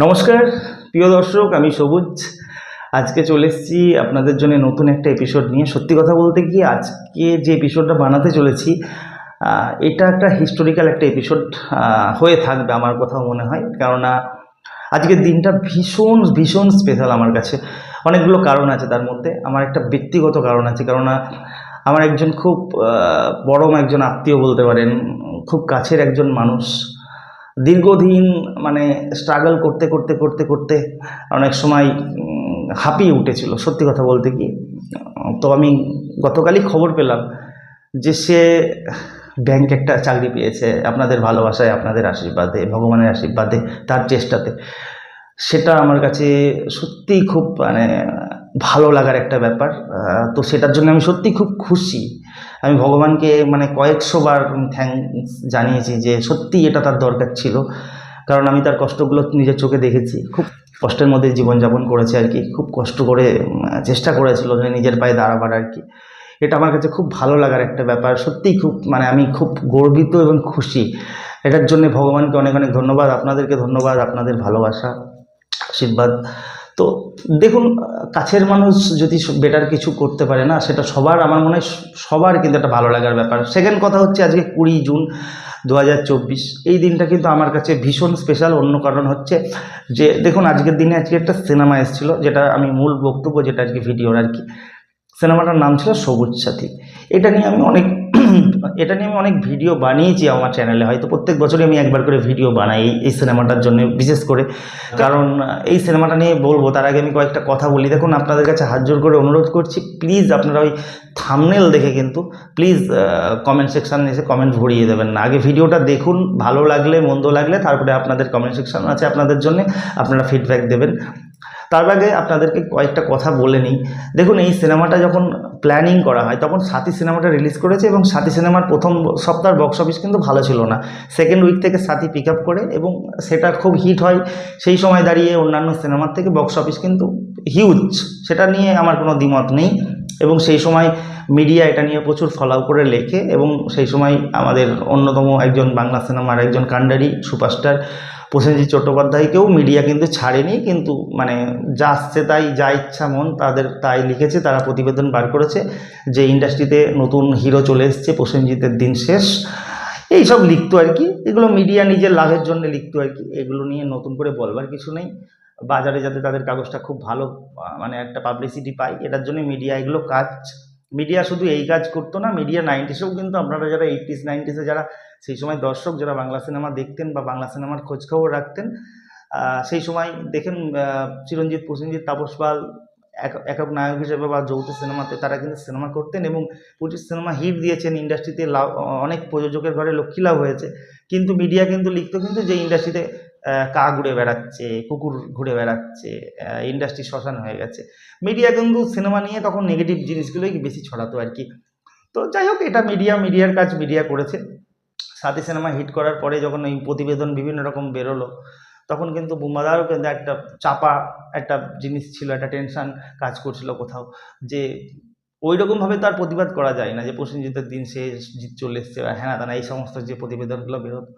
নমস্কার প্রিয় দর্শক আমি সবুজ। আজকে চলে এসেছি আপনাদের জন্য নতুন একটা এপিসোড নিয়ে। সত্যি কথা বলতে কি আজকে যে এপিসোডটা বানাতে চলেছি এটা একটা হিস্টোরিক্যাল একটা এপিসোড হয়ে থাকবে আমার কথাও মনে হয়। কেননা আজকের দিনটা ভীষণ ভীষণ স্পেশাল আমার কাছে। অনেকগুলো কারণ আছে তার মধ্যে। আমার একটা ব্যক্তিগত কারণ আছে কেননা আমার একজন খুব আহ, বড় একজন আত্মীয় বলতে পারেন খুব কাছের একজন মানুষ। দীর্ঘদিন মানে স্ট্রাগল করতে করতে করতে করতে অনেক সময় হাঁপিয়ে উঠেছিল। সত্যি কথা বলতে কি, তো আমি গতকালই খবর পেলাম যে সে ব্যাংক একটা চাকরি পেয়েছে, আপনাদের ভালোবাসায়, আপনাদের আশীর্বাদে, ভগবানের আশীর্বাদে, তার চেষ্টাতে। সেটা আমার কাছে সত্যিই খুব মানে ভালো লাগার একটা ব্যাপার তো সেটার জন্য আমি সত্যি খুব খুশি। আমি ভগবানকে মানে কয়েকশো বার থ্যাঙ্কস জানিয়েছি যে সত্যি এটা তার দরকার ছিল। কারণ আমি তার কষ্টগুলো নিজের চোখে দেখেছি। খুব কষ্টের মধ্যে জীবনযাপন করেছে আর কি। খুব কষ্ট করে চেষ্টা করেছিল যে নিজের পায়ে দাঁড়াবার আর কি। এটা আমার কাছে খুব ভালো লাগার একটা ব্যাপার। সত্যিই খুব মানে আমি খুব গর্বিত এবং খুশি। এটার জন্য ভগবানকে অনেক অনেক ধন্যবাদ। আপনাদেরকে ধন্যবাদ, আপনাদের ভালোবাসা, আশীর্বাদ। তো দেখুন, কাছের মানুষ যদি বেটার কিছু করতে পারে না, সেটা সবার, আমার মনে হয় সবার কিন্তু একটা ভালো লাগার ব্যাপার। সেকেন্ড কথা হচ্ছে আজকে কুড়ি জুন দু হাজার চব্বিশ। এই দিনটা কিন্তু আমার কাছে ভীষণ স্পেশাল অন্য কারণ হচ্ছে যে, দেখুন, আজকের দিনে আজকে একটা সিনেমা এসেছিল, যেটা আমি মূল বক্তব্য, যেটা আজকে ভিডিওর আর কি। সিনেমাটার নাম ছিল সবুজ সাথী। এটা নিয়ে আমি অনেক এটা নিয়ে আমি অনেক ভিডিও বানিয়েছি আমার চ্যানেলে হয়তো প্রত্যেক বছরই আমি একবার করে ভিডিও বানাই এই- সিনেমাটার জন্য, বিশেষ করে। কারণ, এই সিনেমাটা নিয়ে বলব, তার আগে আমি কয়েকটা কথা বলি। দেখুন, আপনাদের কাছে হাত জোর করে অনুরোধ করছি প্লিজ আপনারা ওই থামনেল দেখে কিন্তু প্লিজ কমেন্ট সেকশানে এসে কমেন্ট ভরিয়ে দেবেন না। আগে ভিডিওটা দেখুন, ভালো লাগলে, মন্দ লাগলে, তারপরে আপনাদের কমেন্ট সেকশন আছে আপনাদের জন্য, আপনারা ফিডব্যাক দেবেন। তার আগে আপনাদেরকে কয়েকটা কথা বলে নিই। দেখুন, এই সিনেমাটা যখন প্ল্যানিং করা হয়। তখন সাথী সিনেমাটা রিলিজ করেছে এবং সাথী সিনেমার প্রথম সপ্তাহের বক্স অফিস কিন্তু ভালো ছিল না। সেকেন্ড উইক থেকে সাথী পিক আপ করে এবং সেটা খুব হিট হয়। সেই সময় দাঁড়িয়ে অন্যান্য সিনেমার থেকে বক্স অফিস কিন্তু হিউজ সেটা নিয়ে আমার কোনো দ্বিমত নেই এবং সেই সময় মিডিয়া এটা নিয়ে প্রচুর ফলো করে লেখে এবং সেই সময় আমাদের অন্যতম একজন বাংলা সিনেমার একজন কাণ্ডারি সুপারস্টার প্রসেনজিৎ চট্টোপাধ্যায়কেও মিডিয়া কিন্তু ছাড়েনি, কিন্তু মানে যা আসছে তাই, যা ইচ্ছা, মন, তাদের তাই লিখেছে, তারা প্রতিবেদন বার করেছে, যে ইন্ডাস্ট্রিতে নতুন হিরো চলে এসছে, প্রসেনজিতের দিন শেষ। এইসব লিখতো আর কি, এগুলো মিডিয়া নিজের লাভের জন্য লিখতো আর কি, এগুলো নিয়ে নতুন করে বলবার কিছু নেই। বাজারে যাতে তাদের কাগজটা খুব ভালো মানে একটা পাবলিসিটি পায় এটার জন্য মিডিয়া এগুলো কাজ মিডিয়া শুধু এই কাজ করতো না মিডিয়া নাইনটিসেও কিন্তু আপনারা যারা এইটিস নাইনটিসে যারা সেই সময় দর্শক, যারা বাংলা সিনেমা দেখতেন বা বাংলা সিনেমার খোঁজখবর রাখতেন সেই সময় দেখেন চিরঞ্জিত, প্রসেনজিৎ, তাপস পাল, এক- একক নায়ক হিসেবে বা যৌথ সিনেমাতে তারা কিন্তু সিনেমা করতেন এবং প্রচুর সিনেমা হিট দিয়েছেন ইন্ডাস্ট্রিতে লাভ অনেক প্রযোজকের ঘরে লক্ষ্মী লাভ হয়েছে। কিন্তু মিডিয়া কিন্তু লিখতো কিন্তু যে ইন্ডাস্ট্রিতে কা ঘুরে বেড়াচ্ছে, কুকুর ঘুরে বেড়াচ্ছে ইন্ডাস্ট্রি শ্মশান হয়ে গেছে। মিডিয়া কিন্তু সিনেমা নিয়ে তখন নেগেটিভ জিনিসগুলোই বেশি ছড়াতো আর কি। তো যাই হোক, এটা মিডিয়া মিডিয়ার কাজ মিডিয়া করেছে। সাথী সিনেমা হিট করার পরে যখন এই প্রতিবেদন বিভিন্ন রকম বেরোলো, তখন কিন্তু বুম্বাদারও কিন্তু একটা চাপা একটা জিনিস ছিল, একটা টেনশন কাজ করছিল কোথাও। যে ওই রকমভাবে তার প্রতিবাদ করা যায় না যে প্রসেনজিতের দিন শেষ জিত চলে এসছে হ্যাঁ না এই সমস্ত যে প্রতিবেদনগুলো বেরোতো।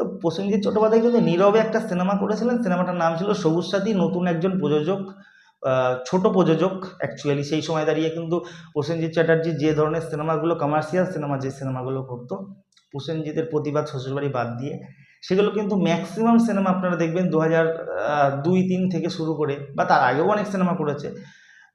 তো প্রসেনজিৎ চট্টোপাধ্যায় কিন্তু নীরবে একটা সিনেমা করেছিলেন। সিনেমাটার নাম ছিল সবুজ সাথী, নতুন একজন প্রযোজক ছোট প্রযোজক অ্যাকচুয়ালি সেই সময় দাঁড়িয়ে কিন্তু প্রসেনজিৎ চ্যাটার্জি যে ধরনের সিনেমাগুলো কমার্শিয়াল সিনেমা যে সিনেমাগুলো করতো, প্রসেনজিতের প্রতিবাদ শ্বশুরবাড়ি বাদ দিয়ে, সেগুলো কিন্তু ম্যাক্সিমাম সিনেমা আপনারা দেখবেন দু হাজার দুই, তিন থেকে শুরু করে বা তার আগেও অনেক সিনেমা করেছে।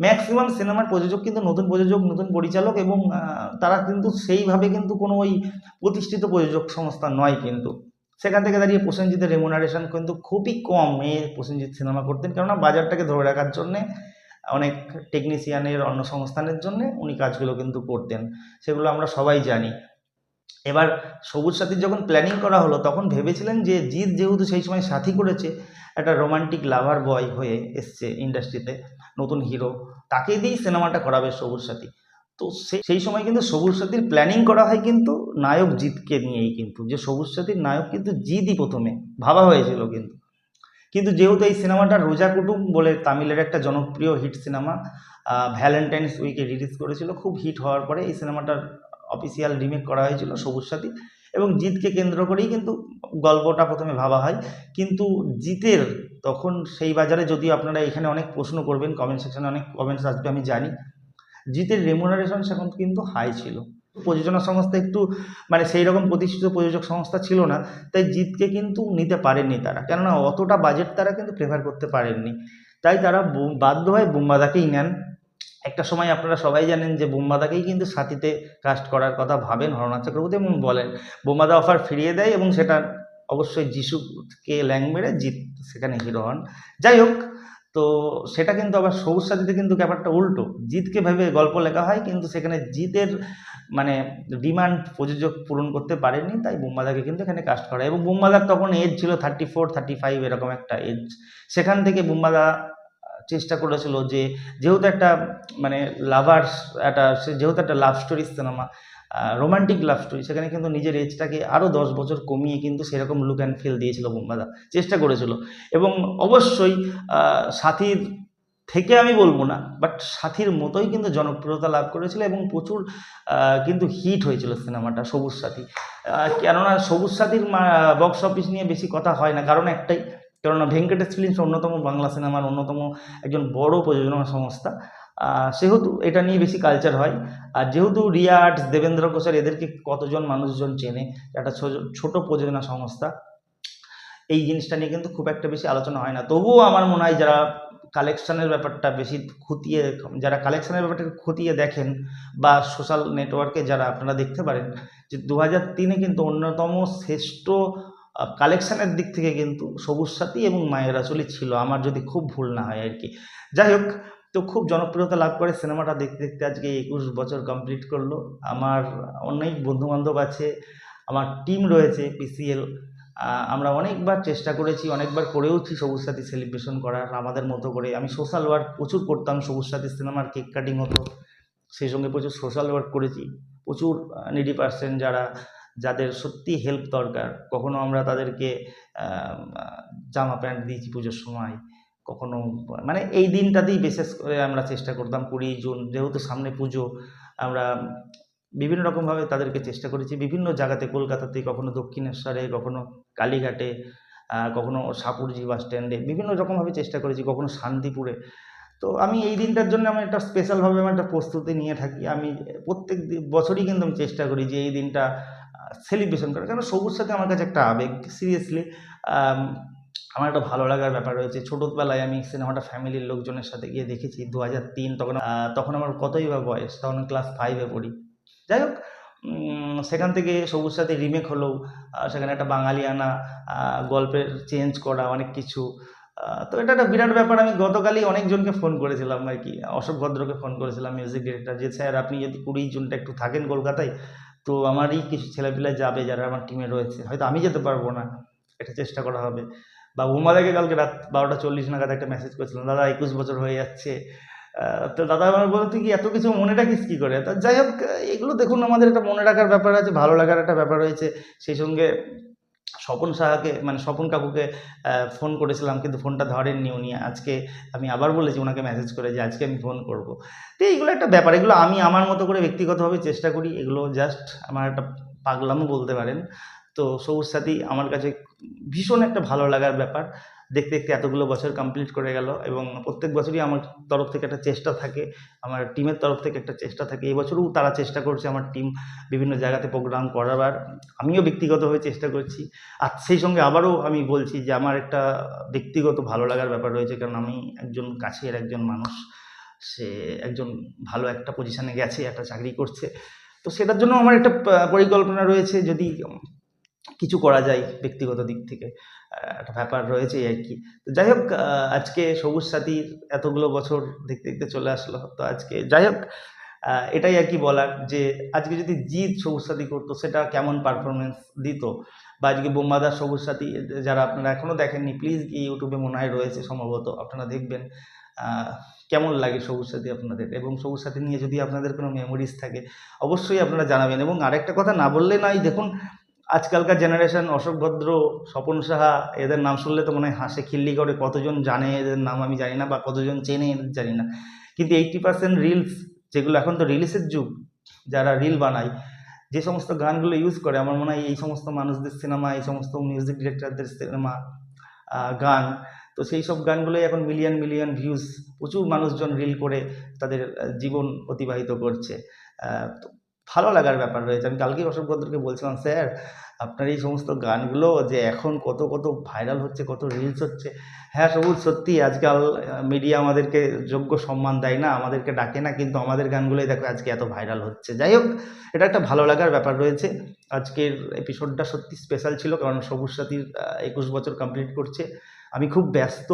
ম্যাক্সিমাম সিনেমার প্রযোজক কিন্তু নতুন প্রযোজক, নতুন পরিচালক এবং তারা কিন্তু সেইভাবে কিন্তু কোনো ওই প্রতিষ্ঠিত প্রযোজক সংস্থা নয় কিন্তু। সেখান থেকে দাঁড়িয়ে প্রসেনজিতের রেমুনারেশন কিন্তু খুবই কম এ প্রসেনজিৎ সিনেমা করতেন। কেননা বাজারটাকে ধরে রাখার জন্যে, অনেক টেকনিশিয়ানের অন্য সংস্থানের জন্য উনি কাজগুলো কিন্তু করতেন। সেগুলো আমরা সবাই জানি। এবার সবুজ সাথীর যখন প্ল্যানিং করা হলো, তখন ভেবেছিলেন যে জিৎ যেহেতু সেই সময় সাথী করেছে, একটা রোমান্টিক লাভার বয় হয়ে এসছে ইন্ডাস্ট্রিতে নতুন হিরো তাকে দিয়েই সিনেমাটা করাবে সবুজ সাথী। তো সেই সময় কিন্তু সবুজ সাথীর প্ল্যানিং করা হয় কিন্তু নায়ক জিতকে নিয়েই কিন্তু। যে সবুজ সাথীর নায়ক কিন্তু জিতই প্রথমে, ভাবা হয়েছিল কিন্তু। কিন্তু যেহেতু এই সিনেমাটা রোজা কুটুম বলে তামিলের একটা জনপ্রিয় হিট সিনেমা ভ্যালেন্টাইন্স উইকে রিলিজ করেছিল, খুব হিট হওয়ার পরে এই সিনেমাটার অফিসিয়াল রিমেক করা হয়েছিল সবুজ সাথী এবং জিতকে কেন্দ্র করেই কিন্তু গল্পটা প্রথমে ভাবা হয়। কিন্তু জিতের তখন সেই বাজারে যদিও আপনারা এখানে অনেক প্রশ্ন করবেন কমেন্ট সেকশনে অনেক কমেন্টস আসবে আমি জানি। জিতের রেমুনারেশন সেখন কিন্তু হাই ছিল। প্রযোজনা সংস্থা একটু মানে সেই রকম প্রতিষ্ঠিত প্রযোজক সংস্থা ছিল না, তাই জিতকে কিন্তু নিতে পারেননি তারা। কেননা অতটা বাজেট তারা কিন্তু প্রেফার করতে পারেননি। তাই তারা বাধ্য হয় বুম্বাদাকেই নেন। একটা সময় আপনারা সবাই জানেন যে বুম্বাদাকেই কিন্তু সাথীতে কাস্ট করার কথা ভাবেন হরনাথ চক্রবর্তী এবং বলেন, বুম্বাদা অফার ফিরিয়ে দেয় এবং সেটা অবশ্যই যিশুকে ল্যাং মেরে জিত, সেখানে হিরো হন। যাই হোক তো সেটা কিন্তু আবার সবুজ সাথীতে কিন্তু ব্যাপারটা উল্টো জিতকে ভেবে গল্প লেখা হয়, কিন্তু সেখানে জিতের মানে ডিমান্ড প্রযোজক পূরণ করতে পারেনি, তাই বুম্বাদাকে কিন্তু এখানে কাস্ট করা। এবং বুম্বাদার তখন এজ ছিল থার্টি ফোর থার্টি ফাইভ এরকম একটা এজ সেখান থেকে বুম্বাদা চেষ্টা করেছিল যে, যেহেতু একটা মানে লাভার্স একটা সে যেহেতু একটা love story cinema romantic love story সেখানে কিন্তু নিজের এজটাকে আরও দশ বছর কমিয়ে কিন্তু সেরকম লুক অ্যান্ড ফিল দিয়েছিল বুম্বাদা। চেষ্টা করেছিল। এবং অবশ্যই সাথীর থেকে আমি বলব না বাট সাথীর মতোই কিন্তু জনপ্রিয়তা লাভ করেছিল এবং প্রচুর কিন্তু হিট হয়েছিল সিনেমাটা, সবুজ সাথী। কেননা সবুজ সাথীর বক্স অফিস নিয়ে বেশি কথা হয় না। কারণ একটাই, কেননা ভেঙ্কটেশ ফিল্মস অন্যতম, বাংলা সিনেমার অন্যতম একজন বড় প্রযোজনা সংস্থা। সেহেতু এটা নিয়ে বেশি কালচার হয়। আর যেহেতু রিয়া আর্টস, দেবেন্দ্র কোষার এদেরকে কতজন মানুষজন চেনে? একটা ছোট প্রযোজনা সংস্থা। এই জিনিসটা নিয়ে কিন্তু খুব একটা বেশি আলোচনা হয় না। তবুও আমার মনে হয় যারা কালেকশনের ব্যাপারটা বেশি খতিয়ে যারা কালেকশনের ব্যাপারটাকে খতিয়ে দেখেন বা সোশ্যাল নেটওয়ার্কে যারা আপনারা দেখতে পারেন, যে দু হাজার তিনে কিন্তু অন্যতম শ্রেষ্ঠ কালেকশনের দিক থেকে কিন্তু সবুজ সাথী এবং মায়ের আসলে ছিল। আমার যদি খুব ভুল না হয় আর কি। যাই হোক তো খুব জনপ্রিয়তা লাভ করে সিনেমাটা দেখতে দেখতে আজকে একুশ বছর কমপ্লিট করল। আমার অনেক বন্ধুবান্ধব আছে, আমার টিম রয়েছে পিসিএল আমরা অনেকবার চেষ্টা করেছি, অনেকবার করেওছি সবুজ সাথী সেলিব্রেশন করার, আমাদের মতো করে। আমি সোশ্যাল ওয়ার্ক প্রচুর করতাম, সবুজ সাথী সিনেমার কেক কাটিং হতো। সেই সঙ্গে প্রচুর সোশ্যাল ওয়ার্ক করেছি। প্রচুর নিডি পার্সেন্ট যারা, যাদের সত্যি হেল্প দরকার। কখনো আমরা তাদেরকে জামা প্যান্ট দিয়েছি পুজোর সময়। কখনো মানে এই দিনটাতেই বিশেষ করে আমরা চেষ্টা করতাম কুড়ি জুন, যেহেতু সামনে পুজো, আমরা বিভিন্ন রকমভাবে তাদেরকে চেষ্টা করেছি। বিভিন্ন জায়গাতে, কলকাতাতে, কখনো দক্ষিণেশ্বরে, কখনো কালীঘাটে কখনো সাপুরজি বাস স্ট্যান্ডে, বিভিন্ন রকমভাবে চেষ্টা করেছি, কখনো শান্তিপুরে। তো আমি এই দিনটার জন্য আমি একটা স্পেশালভাবে আমার একটা প্রস্তুতি নিয়ে থাকি। আমি প্রত্যেক বছরই কিন্তু আমি চেষ্টা করি যে এই দিনটা সেলিব্রেশন করার। কারণ সবুজ সাথে আমার কাছে একটা আবেগ, সিরিয়াসলি আমার একটা ভালো লাগার ব্যাপার রয়েছে। ছোটোবেলায় আমি সিনেমাটা ফ্যামিলির লোকজনের সাথে গিয়ে দেখেছি দু হাজার তিন তখন তখন আমার কতই বা বয়স তখন ক্লাস ফাইভে পড়ি। যাই হোক সেখান থেকে সবুজ সাথে রিমেক আহ, সেখানে একটা বাঙালিয়ানা আহ, গল্পের চেঞ্জ করা অনেক কিছু তো এটা একটা বিরাট ব্যাপার। আমি গতকালই অনেকজনকে ফোন করেছিলাম আর কি অশোক ভদ্রকে ফোন করেছিলাম মিউজিক ডিরেক্টর যে স্যার আপনি যদি কুড়ি জুনটা একটু থাকেন কলকাতায় তো আমারই কিছু ছেলেপিলে যাবে যারা আমার টিমে রয়েছে। হয়তো আমি যেতে পারব না এটা চেষ্টা করা হবে। বা উমাদাকে কালকে রাত বারোটা চল্লিশ নাগাদ একটা মেসেজ করেছিলাম, দাদা, একুশ বছর হয়ে যাচ্ছে। তো দাদা আমার বলতে কি এত কিছু মনে রাখিস কী করে? তা যাই হোক, এগুলো দেখুন, আমাদের একটা মনে রাখার ব্যাপার আছে, ভালো লাগার একটা ব্যাপার রয়েছে। সেই সঙ্গে স্বপন সাহাকে মানে স্বপন কাকুকে ফোন করেছিলাম, কিন্তু ফোনটা ধরেননি উনি। আজকে আমি আবার বলেছি ওনাকে মেসেজ করে যে, আজকে আমি ফোন করব। তো এইগুলো একটা ব্যাপার, এগুলো আমি আমার মতো করে ব্যক্তিগতভাবে চেষ্টা করি। এগুলো জাস্ট আমার একটা পাগলামও বলতে পারেন। তো সবুজ সাথী, আমার কাছে ভীষণ একটা ভালো লাগার ব্যাপার। দেখতে দেখতে এতগুলো বছর কমপ্লিট করে গেল এবং প্রত্যেক বছরই আমার তরফ থেকে একটা চেষ্টা থাকে, আমার টিমের তরফ থেকে একটা চেষ্টা থাকে। এবছরও তারা চেষ্টা করছে আমার টিম বিভিন্ন জায়গাতে প্রোগ্রাম করাবার। আমিও ব্যক্তিগতভাবে চেষ্টা করছি। আর সেই সঙ্গে আবারও আমি বলছি যে আমার একটা ব্যক্তিগত ভালো লাগার ব্যাপার রয়েছে, কারণ আমি একজন কাছের একজন মানুষ। সে একজন ভালো একটা পজিশনে গেছে, একটা চাকরি করছে। তো সেটার জন্য আমার একটা পরিকল্পনা রয়েছে। যদি কিছু করা যায় ব্যক্তিগত দিক থেকে। একটা ব্যাপার রয়েছে আর কি। তো যাই হোক আজকে সবুজ সাথীর এতগুলো বছর দেখতে দেখতে চলে আসলো। তো আজকে যাই হোক এটাই আর কি বলার যে, আজকে যদি জিৎ সবুজ সাথী করতো, সেটা কেমন পারফরমেন্স দিত? বা আজকে বোম্বাদার সবুজ সাথী, যারা আপনারা এখনও দেখেননি প্লিজ কি ইউটিউবে মনে হয় রয়েছে সম্ভবত, আপনারা দেখবেন কেমন লাগে সবুজ সাথী আপনাদের। এবং সবুজ সাথী নিয়ে যদি আপনাদের কোনো মেমোরিজ থাকে, অবশ্যই আপনারা জানাবেন। এবং আরেকটা কথা না বললে নয়, দেখুন আজকালকার জেনারেশন অশোক ভদ্র, স্বপন সাহা, এদের নাম শুনলে তো মনে হয় হাসে, খিল্লি করে কতজন জানে, এদের নাম আমি জানি না বা কতজন চেনে, এদের জানি না। কিন্তু এইটটি পার্সেন্ট রিলস যেগুলো এখন তো রিলসের যুগ, যারা রিল বানায়, যে সমস্ত গানগুলো ইউজ করে, আমার মনে হয় এই সমস্ত মানুষদের সিনেমা এই সমস্ত মিউজিক ডিরেক্টরদের সিনেমা গান, তো সেই সব গানগুলোই এখন মিলিয়ন মিলিয়ন ভিউজ প্রচুর মানুষজন রিল করে তাদের জীবন অতিবাহিত করছে। ভালো লাগার ব্যাপার রয়েছে। আমি কালকেই অশোক ভদ্রকে বলছিলাম, স্যার, আপনার এই সমস্ত গানগুলো যে এখন কত কত ভাইরাল হচ্ছে, কত রিলস হচ্ছে হ্যাঁ সবুজ সত্যি আজকাল মিডিয়া আমাদেরকে যোগ্য সম্মান দেয় না, আমাদেরকে ডাকে না, কিন্তু আমাদের গানগুলোই দেখো আজকে এত ভাইরাল হচ্ছে। যাই হোক, এটা একটা ভালো লাগার ব্যাপার রয়েছে। আজকের এপিসোডটা সত্যি স্পেশাল ছিল, কারণ সবুজ সাথীর একুশ বছর কমপ্লিট করছে। আমি খুব ব্যস্ত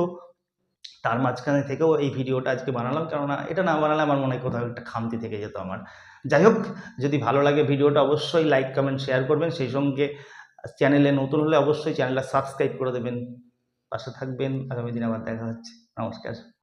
তার মাঝখানে থেকেও এই ভিডিওটা আজকে বানালাম। কেননা এটা না বানালে আমার মনে কোথাও একটা খামতি থেকে যেত আমার। যাই হোক, যদি ভালো লাগে ভিডিওটা অবশ্যই লাইক, কমেন্ট, শেয়ার করবেন। সেই সঙ্গে চ্যানেলে নতুন হলে অবশ্যই চ্যানেলটা সাবস্ক্রাইব করে দেবেন। পাশে থাকবেন। আগামী দিন আবার দেখা হচ্ছে। নমস্কার।